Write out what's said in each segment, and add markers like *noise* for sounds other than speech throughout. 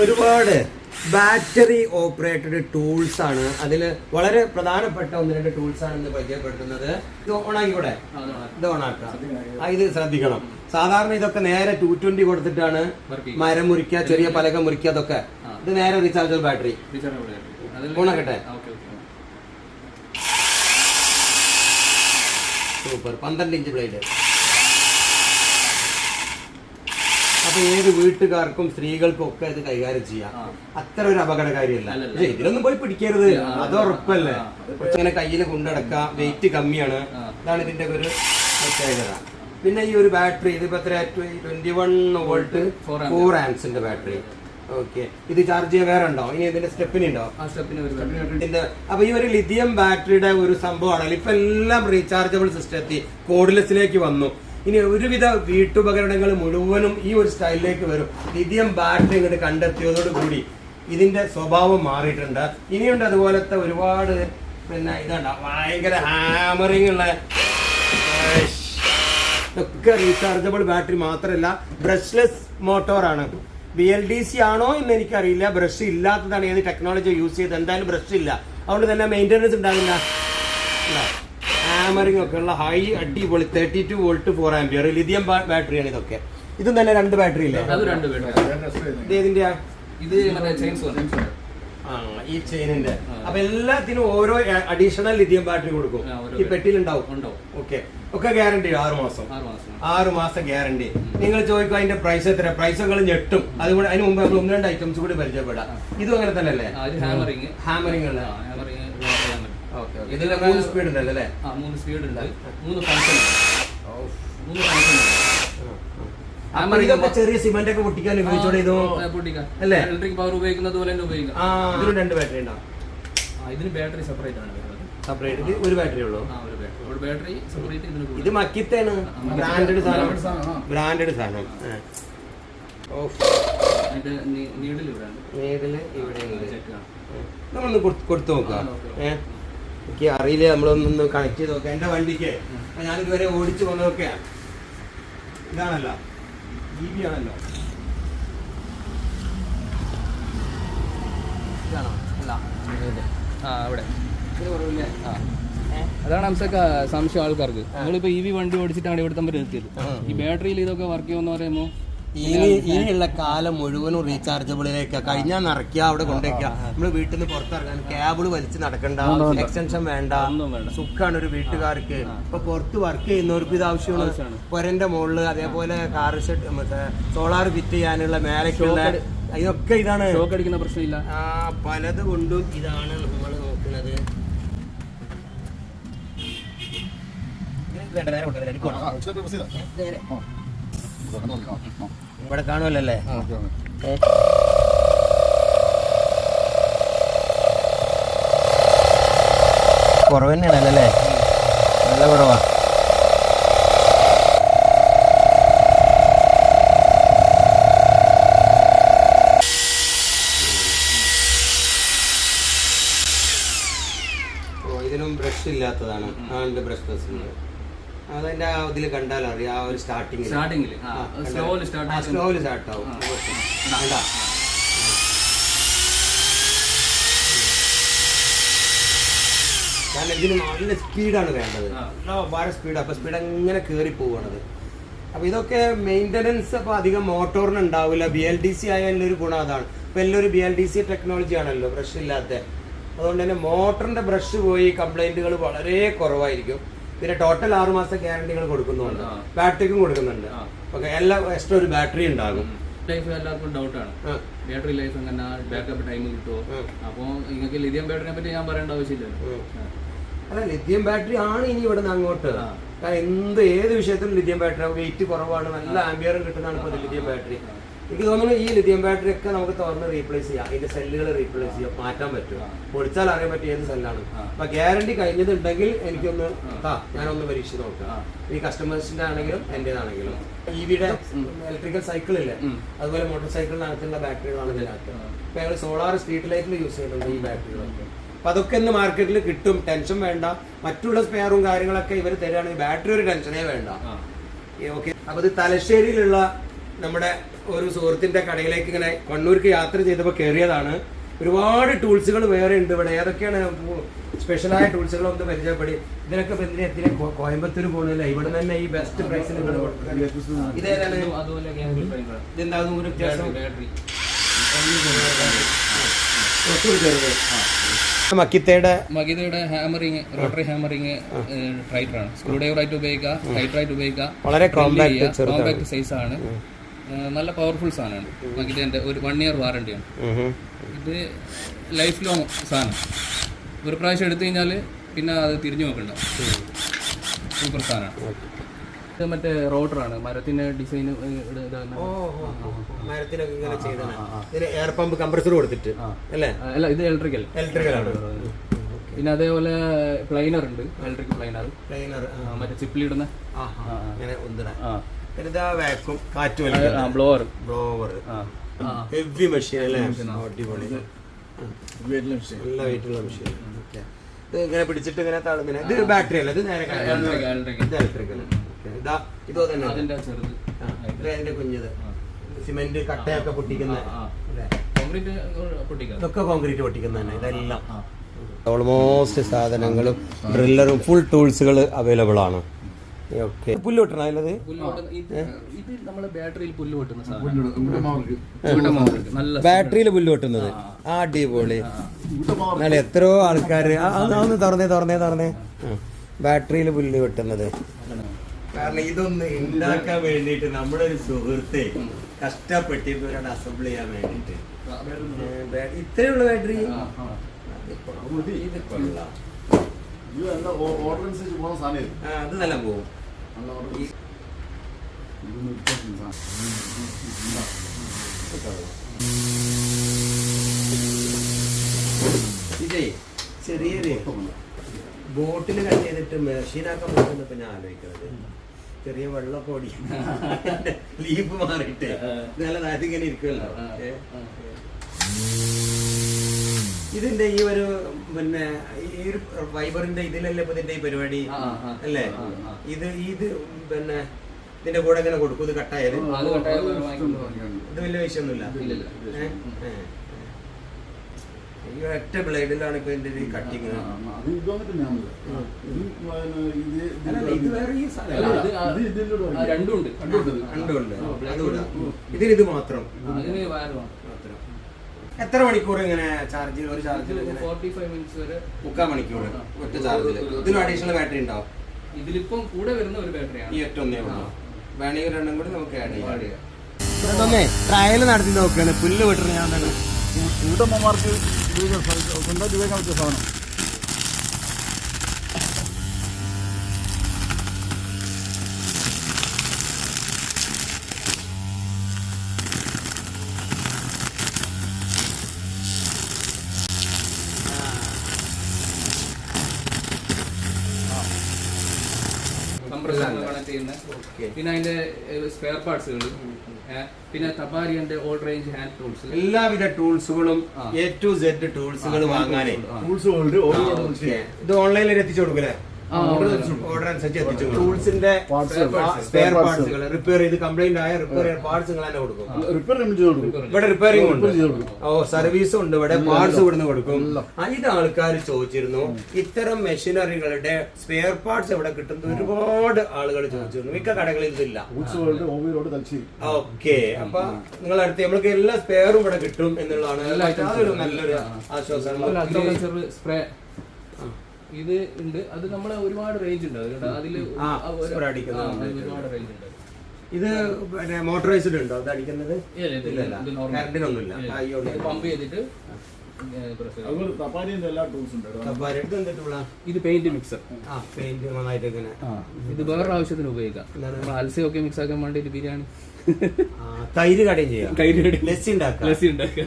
ഒരുപാട് battery operated tools ആണ്. അതിൽ വളരെ പ്രധാനപ്പെട്ട ഒന്ന് രണ്ട് ടൂൾസ് ആണ് ഇന്ന് പരിചയപ്പെടുത്തുന്നത്. ഇത് ഓണാക്കിക്കൂടെ ഇത് ഓണാക്കാം ഇത് ശ്രദ്ധിക്കണം. സാധാരണ ഇതൊക്കെ നേരെ ടു ട്വന്റി കൊടുത്തിട്ടാണ്. മരം മുറിക്കുക ചെറിയ പലക മുറിക്കുക അതൊക്കെ. ഇത് നേരെ റീചാർജബിൾ ബാറ്ററി ഓണാക്കട്ടെ? സൂപ്പർ പന്ത്രണ്ട് ഇഞ്ച് ബ്ലേഡ് അപ്പൊ ഏത് വീട്ടുകാർക്കും സ്ത്രീകൾക്കും ഒക്കെ ഇത് കൈകാര്യം ചെയ്യാം. അത്ര ഒരു അപകടകാരിയല്ല. പക്ഷേ ഇതിലൊന്നും പോയി പിടിക്കരുത്. അത്. ഉറപ്പല്ലേ. ഇങ്ങനെ കയ്യിൽ കൊണ്ടടക്കാം വെയിറ്റ് കമ്മിയാണ്. ഇതാണ് ഇതിന്റെ ഒരു പ്രത്യേകത. പിന്നെ ഈ ഒരു ബാറ്ററി ഇതിപ്പോ എത്ര? ട്വന്റി വൺ വോൾട്ട് ഫോർ ആംസിന്റെ ബാറ്ററി ഓക്കെ ഇത് ചാർജ് ചെയ്യാൻ വേറെ ഉണ്ടോ? ഇനി ഇതിന്റെ സ്റ്റെപ്പിന് ഉണ്ടോ? ഇതിന്റെ അപ്പൊ ഈ ഒരു ലിഥിയം ബാറ്ററിയുടെ ഒരു സംഭവമാണ്. ഇപ്പൊ എല്ലാം റീചാർജബിൾ സിസ്റ്റം എത്തി കോഡ്ലെസ്സിലേക്ക് വന്നു. ഇനി ഒരുവിധ വീട്ടുപകരണങ്ങൾ മുഴുവനും ഈ ഒരു സ്റ്റൈലിലേക്ക് വരും. ലിഥിയം ബാറ്ററി ഇങ്ങോട്ട് കണ്ടെത്തിയതോടുകൂടി ഇതിന്റെ സ്വഭാവം മാറിയിട്ടുണ്ട്. ഇനിയുണ്ട് അതുപോലത്തെ ഒരുപാട് പിന്നെ ഇതുണ്ട. ഭയങ്കര ഹാമറിങ് ഉള്ള ഒക്കെ റീചാർജബിൾ ബാറ്ററി മാത്രമല്ല ബ്രഷ്ലെസ് മോട്ടോറാണ് ബി എൽ ഡി സി ആണോ എന്ന് എനിക്കറിയില്ല. ബ്രഷ് ഇല്ലാത്തതാണ് ഏത് ടെക്നോളജി യൂസ് ചെയ്ത് എന്തായാലും ബ്രഷ് ഇല്ല. അതുകൊണ്ട് തന്നെ മെയിന്റെനൻസ് ഉണ്ടാവില്ല. ഹാമറിംഗ് ഒക്കെ ഉള്ള ഹൈ അടിപൊളി thirty two volt four ampere lithium battery ആണ് ഇതൊക്കെ. ഇതും തന്നെ രണ്ട് ബാറ്ററി ഇല്ലേ? അത് രണ്ട് പേര് ഇത് ഏതിന്റെയാ? ഈ ചെയിനിന്റെ. അപ്പൊ എല്ലാത്തിനും ഓരോ അഡീഷണൽ ലിഥിയം ബാറ്ററി കൊടുക്കും. ഈ പെട്ടിയിൽ ഉണ്ടാവും? ഓക്കെ ഒക്കെ ഗ്യാരണ്ടി ആറു മാസം. ആറു മാസം. ആറ് മാസം ഗ്യാരണ്ടി നിങ്ങൾ ചോദിക്കും അതിന്റെ പ്രൈസ് എത്ര? പ്രൈസ് ഒക്കെ ഞെട്ടും. അതുകൂടെ അതിന് മുമ്പ് നമ്മൾ ഒന്ന് രണ്ട് ഐറ്റംസ് കൂടി പരിചയപ്പെടാം. ഇതും അങ്ങനെ തന്നെ അല്ലേ ഹാമറിംഗ് ഹാമറിംഗ് അല്ലേ ഹാമറിംഗ് ഇതിലൊക്കെ- മൂന്ന് സ്പീഡ് ഉണ്ടല്ലോ അല്ലേ? ആ മൂന്ന് സ്പീഡ് ഉണ്ട്. മൂന്ന് ഫംഗ്ഷൻ മൂന്ന് ഫംഗ്ഷൻ ചെറിയ സിമന്റ് ഒക്കെ പൊട്ടിക്കാൻ ഉപയോഗിച്ചോടെ ഇതോ? അല്ലേ? ഇലക്ട്രിക് പവർ ഉപയോഗിക്കുന്നത് പോലെ തന്നെ ഉപയോഗിക്കാം. ഇതിന് രണ്ട് ബാറ്ററി ഉണ്ടാവും ഇതിന് ബാറ്ററി സെപ്പറേറ്റ് ആണ് സെപ്പറേറ്റ് ഒരു ബാറ്ററി ഉള്ളൂ? ഒരു ബാറ്ററി സെപ്പറേറ്റ് ഇതിന് ഇത് മക്കിത്തേണ് ബ്രാൻഡഡ് സാധനം, ബ്രാൻഡഡ് സാധനം നീഡിൽ ഇവിടെ ഉണ്ട്. ഇവിടെ ഉണ്ട്. നമ്മളൊന്ന് കൊടുത്തു നോക്കാം. ഏഹ് എനിക്ക് അറിയില്ല നമ്മളൊന്നൊന്ന് കണക്ട് ചെയ്ത് നോക്കാം. എന്റെ വണ്ടിക്ക് ഞാൻ ഞാനിതുവരെ ഓടിച്ചു പോകുന്നതൊക്കെയാണ് ഇതാണല്ലോ. ഇ വി ആണല്ലോ. ഇതാണോ? അല്ല. ആ അവിടെ. ഇതിന് കുറവില്ലേ ആ. അതാണ് അംസക്ക സംശയം ആൾക്കാർക്ക്. നമ്മളിപ്പോ ഇ വി വണ്ടി ഓടിച്ചിട്ടാണ് ഇവിടുത്തെ നിർത്തിയത്. ഈ ബാറ്ററിയിൽ ഇതൊക്കെ വർക്ക് ചെയ്യുമെന്ന് പറയുമ്പോൾ ഇനി ഇനിയുള്ള കാലം മുഴുവനും റീചാർജബിളിലേക്ക് കഴിഞ്ഞാൽ നിറയ്ക്കുക അവിടെ കൊണ്ടുവയ്ക്കുക. നമ്മൾ വീട്ടിൽ നിന്ന് പുറത്തിറങ്ങാൻ കേബിൾ വലിച്ചു നടക്കണ്ട എക്സ്റ്റൻഷൻ വേണ്ട. ഒന്നും വേണ്ട. സുഖാണ് ഒരു വീട്ടുകാർക്ക്. ഇപ്പൊ പുറത്ത് വർക്ക് ചെയ്യുന്നവർക്ക് ഇത് ആവശ്യമാണ്. പുരന്റെ മുകളിൽ അതേപോലെ കാർ ഷെഡ് സോളാർ ഫിറ്റ് ചെയ്യാനുള്ള മേലക്കുള്ള അതിനൊക്കെ ഇതാണ്. ഷോക്ക് അടിക്കുന്ന പ്രശ്നമില്ല. ആ പലത് കൊണ്ടും ഇതാണ് നമ്മൾ നോക്കുന്നത്. നേരെ. വേണം. നേരെ. ഇവിടെ കാണുമല്ലേ കുറവ് തന്നെയാണല്ലേ നല്ല കുറവാ. ഇതിനും ബ്രഷ് ഇല്ലാത്തതാണ്. ആണ്ട് ബ്രഷ് ഉണ്ട്. അതിന്റെ ഇതിൽ കണ്ടാൽ അറിയാം ആ ഒരു സ്റ്റാർട്ടിംഗ് സ്റ്റാർട്ടിംഗിൽ സ്ലോയിൽ സ്റ്റാർട്ട് സ്ലോയിൽ സ്റ്റാർട്ട് ആവും? കാരണം ഇതിന് നല്ല സ്പീഡാണ് വേണ്ടത്. വളരെ സ്പീഡ് അപ്പൊ സ്പീഡ് അങ്ങനെ കയറി പോവാണത്. അപ്പൊ ഇതൊക്കെ മെയിന്റനൻസ് അപ്പൊ അധികം മോട്ടോറിന് ഉണ്ടാവില്ല ബി എൽ ഡി സി ആയാലും ഒരു ഗുണം അതാണ്. ഇപ്പൊ എല്ലാം ഒരു B L D C technology ആണല്ലോ ബ്രഷ് ഇല്ലാത്ത. അതുകൊണ്ട് തന്നെ മോട്ടറിന്റെ ബ്രഷ് പോയി കംപ്ലൈന്റുകൾ വളരെ കുറവായിരിക്കും. പിന്നെ ടോട്ടൽ ആറു മാസം ഗ്യാരണ്ടികൾ കൊടുക്കുന്നുണ്ട്. ബാറ്ററിക്കും കൊടുക്കുന്നുണ്ട്. ഓക്കെ എല്ലാ എക്സ്ട്രാ ഒരു ബാറ്ററി ഉണ്ടാകും. ലൈഫ് എല്ലാവർക്കും ഡൗട്ടാണ് ബാറ്ററി ലൈഫ് എങ്ങനെ? ബാക്കപ്പ് ടൈം കിട്ടുമോ അപ്പൊ അപ്പോൾ നിങ്ങൾക്ക് ലിഥിയം ബാറ്ററിനെ പറ്റി ഞാൻ പറയേണ്ട ആവശ്യമില്ലല്ലോ. അല്ല ലിഥിയം ബാറ്ററി ആണ് ഇനി ഇവിടെ നിന്ന് അങ്ങോട്ട്. കാരണം എന്ത് ഏത് വിഷയത്തിലും ലിഥിയം ബാറ്ററി വെയിറ്റ് കുറവാണ്. നല്ല ആംബിയറും കിട്ടുന്നതാണ് ഇപ്പോൾ ലിഥിയം ബാറ്ററി എനിക്ക് തോന്നുന്നു ഈ ലിഥിയം ബാറ്ററി ഒക്കെ നമുക്ക് തുറന്ന് റീപ്ലേസ് ചെയ്യാം. അതിന്റെ സെല്ലുകൾ റീപ്ലേസ് ചെയ്യാം. മാറ്റാൻ പറ്റും. പൊടിച്ചാൽ അറിയാൻ പറ്റിയ ഏത് സെല്ലാണ്. അപ്പൊ ഗ്യാരണ്ടി കഴിഞ്ഞതുണ്ടെങ്കിൽ എനിക്കൊന്ന് ആ. ഞാനൊന്ന് പരീക്ഷിച്ച് നോക്കാം. ഈ കസ്റ്റമേഴ്സിന്റെ ആണെങ്കിലും എന്റേതാണെങ്കിലും. ഇ വിയുടെ ഇലക്ട്രിക്കൽ സൈക്കിൾ ഇല്ലേ? അതുപോലെ മോട്ടോർ സൈക്കിളിനകത്തുള്ള ബാറ്ററികളാണ് ഇതിനകത്ത്. അപ്പൊ ഞങ്ങൾ സോളാർ സ്ട്രീറ്റ് ലൈറ്റിൽ യൂസ് ചെയ്യുന്നുണ്ട് ഈ ബാറ്ററികളൊക്കെ അപ്പൊ അതൊക്കെ ഇന്ന് മാർക്കറ്റിൽ കിട്ടും ടെൻഷൻ വേണ്ട മറ്റുള്ള സ്പെയറും കാര്യങ്ങളൊക്കെ ഇവർ തരികയാണെങ്കിൽ ബാറ്ററി ഒരു ടെൻഷനേ വേണ്ട. ഓക്കെ അപ്പൊ ഇത് തലശ്ശേരിയിലുള്ള നമ്മുടെ ഒരു സുഹൃത്തിന്റെ കടയിലേക്ക് ഇങ്ങനെ കണ്ണൂർക്ക് യാത്ര ചെയ്തപ്പോൾ കയറിയതാണ് ഒരുപാട് ടൂൾസുകൾ വേറെ ഉണ്ട് ഇവിടെ ഏതൊക്കെയാണ് സ്പെഷ്യലായ ടൂൾസുകൾ ഒന്ന് പരിചയപ്പെടി ഇതിനൊക്കെ ഇപ്പൊ എന്തിനാ എത്തിനെ കോയമ്പത്തൂർ പോകുന്നില്ല ഇവിടെ തന്നെ ഈ ബെസ്റ്റ് പ്രൈസിന് ഇവിടെ ചെറുത് മക്കിത്തയുടെ ഹാമറിങ് റോട്ടറി ഹാമറിങ് ടൈറ്റർ ആണ്. സ്ക്രൂ ഡ്രൈവർ ആയിട്ട് ഉപയോഗിക്കാം ടൈറ്റർ ആയിട്ട് ഉപയോഗിക്കാം വളരെ. കോമ്പാക്ട് സൈസ് ആണ്. നല്ല പവർഫുൾ സാധനമാണ്. മഗിതന്റെ ഒരു വൺ ഇയർ വാറണ്ടിയാണ് ഇത് ലൈഫ് ലോങ് സാധനം. ഒരു പ്രാവശ്യം എടുത്തു കഴിഞ്ഞാൽ പിന്നെ അത് തിരിഞ്ഞു നോക്കണ്ട. സൂപ്പർ സാധനമാണ്. ഇത് മറ്റേ റോട്ടറാണ് മരത്തിന്റെ ഡിസൈൻ. മരത്തിനൊക്കെ ഇങ്ങനെ ചെയ്തതാണ് ഇതിന് എയർ പമ്പ് കംപ്രസർ കൊടുത്തിട്ട് അല്ലേ? അല്ല ഇത് ഇലക്ട്രിക്കൽ ഇലക്ട്രിക്കൽ ആണ്. പിന്നെ അതേപോലെ പ്ലൈനർ ഉണ്ട്. ഇലക്ട്രിക് പ്ലൈനർ പ്ലെയിനർ മറ്റേ ചിപ്പിലിടുന്ന? ആ ഇതാ വാക്വം കാറ്റ് ബ്ലോവർ ബ്ലോവർ ഹെവി മെഷീൻ അല്ലേ? അടിപൊളി. നല്ല വെയിറ്റുള്ള മെഷീൻ ഇത് ഇങ്ങനെ പിടിച്ചിട്ട് ഇങ്ങനെ തള്ളുന്ന ഇത് ബാറ്ററി അല്ല? ഇത് നേരെ ഇലക്ട്രിക്കൽ ഇതാ ഇതോ തന്നെ അതിന്റെ ചെറുത്. അതിന്റെ കുഞ്ഞത്. സിമെന്റ് കട്ടയൊക്കെ പൊട്ടിക്കുന്ന ഇതൊക്കെ കോൺക്രീറ്റ് പൊട്ടിക്കുന്ന തന്നെ ഇതെല്ലാം. ഓൾമോസ്റ്റ് സാധനങ്ങളും ഡ്രില്ലറും ഫുൾ ടൂൾസുകൾ അവൈലബിൾ ആണ്. ഓക്കെ പുല്ല് വെട്ടണം അതിലത്? ബാറ്ററിയിൽ പുല്ല് വെട്ടുന്നത്. ആ അടിപൊളി. എന്നാലും എത്രയോ ആൾക്കാർ ഒന്ന് തുറന്നേ തുറന്നേ തുറന്നേ. ബാറ്ററിയിൽ പുല്ല് വെട്ടുന്നത്. കാരണം ഇതൊന്ന് ഉണ്ടാക്കാൻ വേണ്ടിയിട്ട് നമ്മുടെ ഒരു സുഹൃത്തെ കഷ്ടപ്പെട്ടിട്ട് ഒരാൾ അസംബിൾ ചെയ്യാൻ വേണ്ടിയിട്ട്. ഇത്രയുള്ള ബാറ്ററി ഇത് കൊള്ളാം അത് നല്ല പോകും. ഇതേ ചെറിയൊരു ബോട്ടിൽ കട്ട് ചെയ്തിട്ട് മെഷീനാക്കാൻ പറ്റുന്ന പിന്നെ ആലോചിക്കുന്നത് ചെറിയ വെള്ളം പൊടി ലീഫ് *laughs* മാറിയിട്ട്. നല്ല ഇങ്ങനെ ഇരിക്കുമല്ലോ. ഇതിന്റെ ഈ ഒരു പിന്നെ ഈ ഒരു ഫൈബറിന്റെ ഇതിലല്ലേ ഇപ്പൊ ഇതിന്റെ ഈ പരിപാടി. അല്ലേ. ഇത് ഇത് പിന്നെ ഇതിന്റെ കൂടെ ഇങ്ങനെ കൊടുക്കും? ഇത് കട്ടായത് ഇത് വലിയ വിഷയമൊന്നുമില്ല. ഈ ഒറ്റ ബ്ലേഡിലാണ് ഇപ്പൊ എന്റെ ഒരു കട്ടിങ് അത് ഇത് വന്നിട്ട് അല്ലല്ല, ഇത് വേറെ ഈ സാധനം അല്ല, അല്ല. ആ- ആ, രണ്ടും ഉണ്ട്. രണ്ടുമുണ്ട് അതുമില്ല ഇതിന് ഇത് മാത്രം. അതിന് വയറുമാണ് മാത്രം. എത്ര മണിക്കൂർ ഇങ്ങനെ ചാർജ് ഒരു ചാർജിൽ ഇങ്ങനെ ഫോർട്ടി ഫൈവ് മിനിറ്റ്സ് വരെ മുക്കാൽ മണിക്കൂർ ഒറ്റ ചാർജിൽ ഇതിനും അഡീഷണൽ ബാറ്ററി ഉണ്ടാവും ഇതിലിപ്പം കൂടെ വരുന്ന ഒരു ഈ ബാറ്ററിയാണ് ഒറ്റ ഒന്നേ ഉള്ളൂ. വേണമെങ്കിൽ രണ്ടും കൂടി നമുക്ക് ആഡ് ചെയ്യാം. ചെയ്യാം. ട്രയൽ നടത്തി നോക്കുകയാണ് പുല്ല് വിട്ടിട്ട് ഞാൻ തന്നെ വീട്ടമ്മമാർക്ക് സ്വന്തമായിട്ട് ഉപയോഗിക്കാൻ പറ്റിയ സാധനം കംപ്രസർ കണക്ട് ചെയ്യുന്ന ഓക്കെ പിന്നെ അതിന്റെ സ്പെയർ പാർട്സുകൾ പിന്നെ തപാരിയന്റെ ഓൾ റേഞ്ച് ഹാൻഡ് ടൂൾസ് എല്ലാവിധ ടൂൾസുകളും എ ടു സെഡ് ടൂൾസുകൾ വാങ്ങാനേ. ടൂൾസ് ഇത് ഓൺലൈനിൽ എത്തിച്ചു കൊടുക്കൂലേ ഓർഡർ അനുസരിച്ച് എത്തിച്ചു ടൂൾസിന്റെ സ്പെയർ പാർട്സുകൾ റിപ്പയർ ചെയ്ത് കംപ്ലൈന്റ് ആയ റിപ്പയർ പാർട്സ് നിങ്ങൾ തന്നെ കൊടുക്കും. റിപ്പയർ ചെയ്ത് കൊടുക്കും. ഇവിടെ റിപ്പയറിംഗ് ഉണ്ട്. ഓ സർവീസും ഉണ്ട് ഇവിടെ. പാർട്സ് ഇവിടുന്ന് കൊടുക്കും. ഇത് ആൾക്കാർ ചോദിച്ചിരുന്നു ഇത്തരം മെഷീനറികളുടെ സ്പെയർ പാർട്സ് എവിടെ കിട്ടുന്നത് ഒരുപാട് ആളുകൾ ചോദിച്ചിരുന്നു. മിക്ക കടകളിൽ ഇതില്ല. ഓക്കെ അപ്പൊ നിങ്ങൾ അടുത്ത് നമ്മൾക്ക് എല്ലാ സ്പെയറും ഇവിടെ കിട്ടും എന്നുള്ളതാണ് അതൊരു നല്ലൊരു ആശ്വാസമാണ് സ്പ്രേ ഇത് ഉണ്ട്. അത് നമ്മളെ ഒരുപാട് റേഞ്ച് ഉണ്ട്. അത് അതിൽ ഒരുപാട് റേഞ്ച് ഉണ്ട്. ഇത് പിന്നെ മോട്ടറൈസ്ഡ് ഉണ്ടോ? അത് അടിക്കുന്നത്. കറണ്ടിനൊന്നുമില്ല. പമ്പ് ചെയ്തിട്ട് ഇത് ഇത് പെയിന്റ് മിക്സർ ആ. പെയിന്റ് നന്നായിട്ട് ഇത് വേറൊരു ആവശ്യത്തിന് ഉപയോഗിക്കാം. മത്സ്യമൊക്കെ മിക്സ് ആക്കാൻ വേണ്ടിയിട്ട് ബിരിയാണി. തൈര് കടയും ചെയ്യാം. ലസ്സി ഉണ്ടാക്കാം ലസ്സി ഉണ്ടാക്കുക.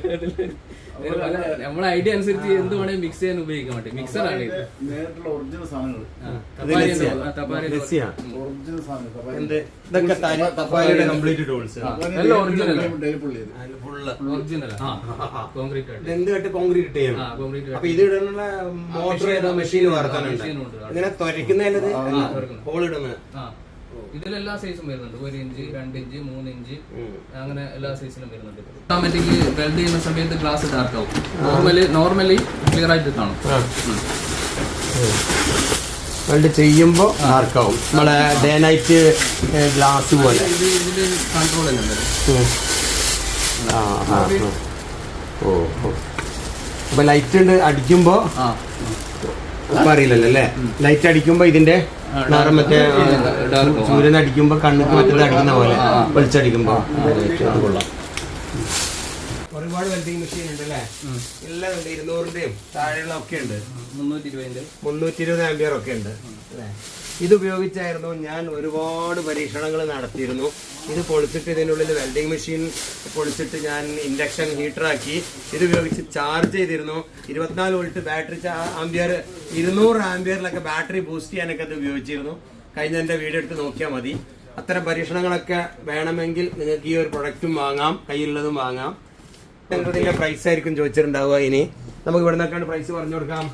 നമ്മളെ ഐഡിയ അനുസരിച്ച് എന്ത് വേണേലും മിക്സ് ചെയ്യാൻ ഉപയോഗിക്കാൻ പറ്റും. മിക്സർ ആണ് ഒറിജിനൽ സാധനങ്ങൾ ഇത് ഇടാനുള്ള മോട്ടർ ഏതാ മെഷീൻ വർത്താനുണ്ട് മെഷീൻ ഉണ്ട്. ഇങ്ങനെ തുരക്കുന്നതിലത് തുരക്കുന്നത്. ഹോൾ ഇടുന്നത്. ആ. ഇതിലെല്ലാ സൈസും വരുന്നുണ്ട്. ഒരു ഇഞ്ച് രണ്ട് ഇഞ്ച് മൂന്ന് ഇഞ്ച് അങ്ങനെ എല്ലാ സൈസിലും വരുന്നുണ്ട്. ഓട്ടോമാറ്റിക് വെൽഡ് ചെയ്യുന്ന സമയത്ത് ഗ്ലാസ് ഡാർക്ക് ആവും. നോർമലി നോർമലി ക്ലിയർ ആയിട്ട് കാണും. വെൽഡ് ചെയ്യുമ്പോൾ ഡാർക്ക് ആവും. നമ്മളെ ഡേ നൈറ്റ് ഗ്ലാസ് പോലെ. ഇത് ഇതിൽ കൺട്രോൾ ആ. ഓ ഓ. അപ്പൊ ലൈറ്റ് ഉണ്ട് അടിക്കുമ്പോ ആ. ഇപ്പൊ അറിയില്ലല്ലോ അല്ലേ ലൈറ്റ് അടിക്കുമ്പോ ഇതിന്റെ നിറം മറ്റേ. സൂര്യൻ അടിക്കുമ്പോ കണ്ണുക്ക് മറ്റേത് അടിക്കുന്ന പോലെ. വെളിച്ചടിക്കുമ്പോ. അത് കൊള്ളാം. ഒരുപാട് വെൽഡിംഗ് മെഷീൻ ഉണ്ട് അല്ലേ. എല്ലാം ഉണ്ട്. ഇരുന്നൂറിന്റെയും താഴെയുള്ള ഒക്കെ ഉണ്ട്. മുന്നൂറ്റി ഇരുപതിന്റെ മുന്നൂറ്റി ഇരുപത് ആംബിയർ ഒക്കെ ഉണ്ട്. അല്ലേ? ഇത് ഉപയോഗിച്ചായിരുന്നു ഞാൻ ഒരുപാട് പരീക്ഷണങ്ങൾ നടത്തിയിരുന്നു. ഇത് പൊളിച്ചിട്ട് ഇതിനുള്ളിൽ വെൽഡിംഗ് മെഷീൻ പൊളിച്ചിട്ട് ഞാൻ ഇൻഡക്ഷൻ ഹീറ്ററാക്കി. ഇത് ഉപയോഗിച്ച് ചാർജ് ചെയ്തിരുന്നു. ഇരുപത്തിനാല് വോൾട്ട് ബാറ്ററി ആംബിയർ ഇരുന്നൂറ് ആംബിയറിലൊക്കെ ബാറ്ററി ബൂസ്റ്റ് ചെയ്യാനൊക്കെ ഇത് ഉപയോഗിച്ചിരുന്നു. കഴിഞ്ഞ എന്റെ വീഡിയോ എടുത്ത് നോക്കിയാൽ മതി. അത്തരം പരീക്ഷണങ്ങളൊക്കെ വേണമെങ്കിൽ നിങ്ങൾക്ക് ഈ ഒരു പ്രൊഡക്റ്റും വാങ്ങാം കയ്യിലുള്ളതും വാങ്ങാം. പ്രൈസ് ആയിരിക്കും ചോദിച്ചിട്ടുണ്ടാവുക ഇനി. നമുക്ക് ഇവിടെ നിന്നൊക്കെയാണ് പ്രൈസ് പറഞ്ഞു കൊടുക്കാം.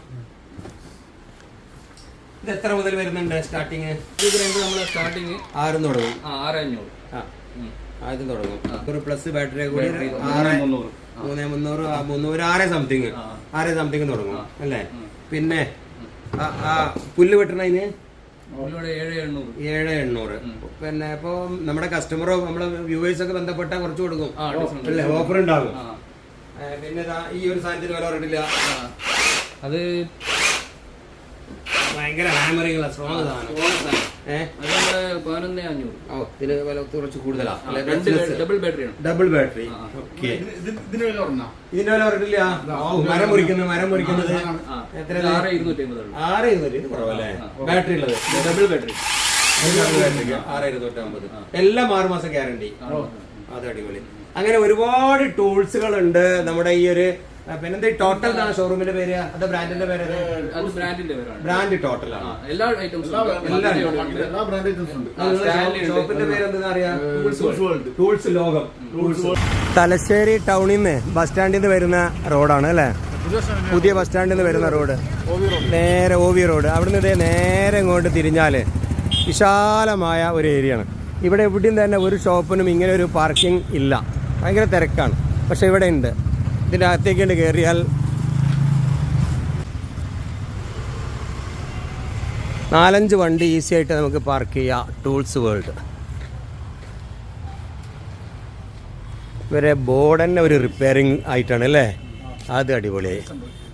ഇത് എത്ര മുതൽ വരുന്നുണ്ട് സ്റ്റാർട്ടിങ് ഇത് പറയുമ്പോൾ നമ്മൾ സ്റ്റാർട്ടിങ് ആറും തുടങ്ങും. ആറഞ്ഞൂറ് ആ. ആദ്യം തുടങ്ങും. ഒരു പ്ലസ് ബാറ്ററി കൂടി ആറ് മുന്നൂറ്. മൂന്ന് മുന്നൂറ് ആറ് സംതിങ്. ആറ് സംതിങ് തുടങ്ങും അല്ലേ. പിന്നെ പുല്ല് വെട്ടണതിന് ഏഴ് എണ്ണൂറ്. പിന്നെ ഇപ്പൊ നമ്മുടെ കസ്റ്റമറോ നമ്മളെ വ്യൂവേഴ്സ് ഒക്കെ ബന്ധപ്പെട്ടാൽ കുറച്ച് കൊടുക്കും. അല്ലേ? ഓഫർ ഉണ്ടാകും. പിന്നെ ഈ ഒരു സാധനത്തിന് വില പറഞ്ഞിട്ടില്ല. അത് ഭയങ്കര ഹാമറിംഗ് സ്ട്രോങ് സാധനം. അഞ്ഞൂറ്. ഓ ഇതിന് വില കുറച്ച് കൂടുതലാ. ആ, രണ്ട് ഡബിൾ ബാറ്ററിയാണ് ഡബിൾ ബാറ്ററി. ആ, ആ. ഓക്കെ. ഇതിന് വില ഇതിന്റെ വില മരം മുറിക്കുന്നത് മരം മുറിക്കുന്നത്. എത്ര ആറ് ഇരുന്നൂറ്റി ആറ് ഇരുന്നൂറ്റി കുറവല്ലേ ബാറ്ററി ഉള്ളത്. Double battery. ഒരു double ആറ് ഇരുന്നൂറ്റി അമ്പത്. എല്ലാം ആറ് മാസം ഗ്യാരണ്ടി. അത് അടിപൊളി. അങ്ങനെ ഒരുപാട് ടൂൾസുകൾ ഉണ്ട് നമ്മുടെ ഈ ഒരു പിന്നെന്താ ടോട്ടൽ എന്നാണ് ഷോറൂമിന്റെ പേര്? അതോ ബ്രാൻഡിന്റെ പേര്? അത് ബ്രാൻഡിന്റെ പേരാണ്. ബ്രാൻഡ് ടോട്ടൽ ആണ്. എല്ലാ ഐറ്റംസും എല്ലാ എല്ലാ ബ്രാൻഡ് ഐറ്റംസ് ഉണ്ട്. ഷോപ്പിന്റെ പേര് എന്താ അറിയാം? ടൂൾസ് വേൾഡ് ടൂൾസ് ലോകം. തലശ്ശേരി ടൗണിൽ നിന്ന് ബസ് സ്റ്റാൻഡിൽ നിന്ന് വരുന്ന റോഡാണ് അല്ലേ? പുതിയ ബസ് സ്റ്റാൻഡിൽ നിന്ന് വരുന്ന റോഡ്. നേരെ ഒ വി റോഡ്. അവിടുന്ന് ഇതേ നേരെ ഇങ്ങോട്ട് തിരിഞ്ഞാൽ വിശാലമായ ഒരു ഏരിയ ആണ്. ഇവിടെ എവിടെയും തന്നെ ഒരു ഷോപ്പിനും ഇങ്ങനെ ഒരു പാർക്കിംഗ് ഇല്ല. ഭയങ്കര തിരക്കാണ്. പക്ഷെ ഇവിടെ ഉണ്ട്. ഇതിന്റെ അകത്തേക്ക് കയറിയാൽ നാലഞ്ച് വണ്ടി ഈസി ആയിട്ട് നമുക്ക് പാർക്ക് ചെയ്യാം ടൂൾസ് വേൾഡ് ഇവരെ ബോർഡ് തന്നെ ഒരു റിപ്പയറിംഗ് ആയിട്ടാണ് അല്ലേ? അത് അടിപൊളി.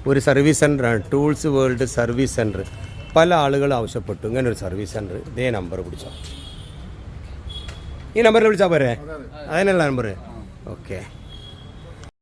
ഒരു സർവീസ് സെന്ററാണ് ടൂൾസ് വേൾഡ് സർവീസ് സെന്റർ പല ആളുകൾ ആവശ്യപ്പെട്ടു ഇങ്ങനെ ഒരു സർവീസ് സെന്റർ ഇതേ നമ്പർ പിടിച്ചോ. ഈ നമ്പറിൽ വിളിച്ചാൽ പോരെ? അതിനുള്ള നമ്പർ ഓക്കെ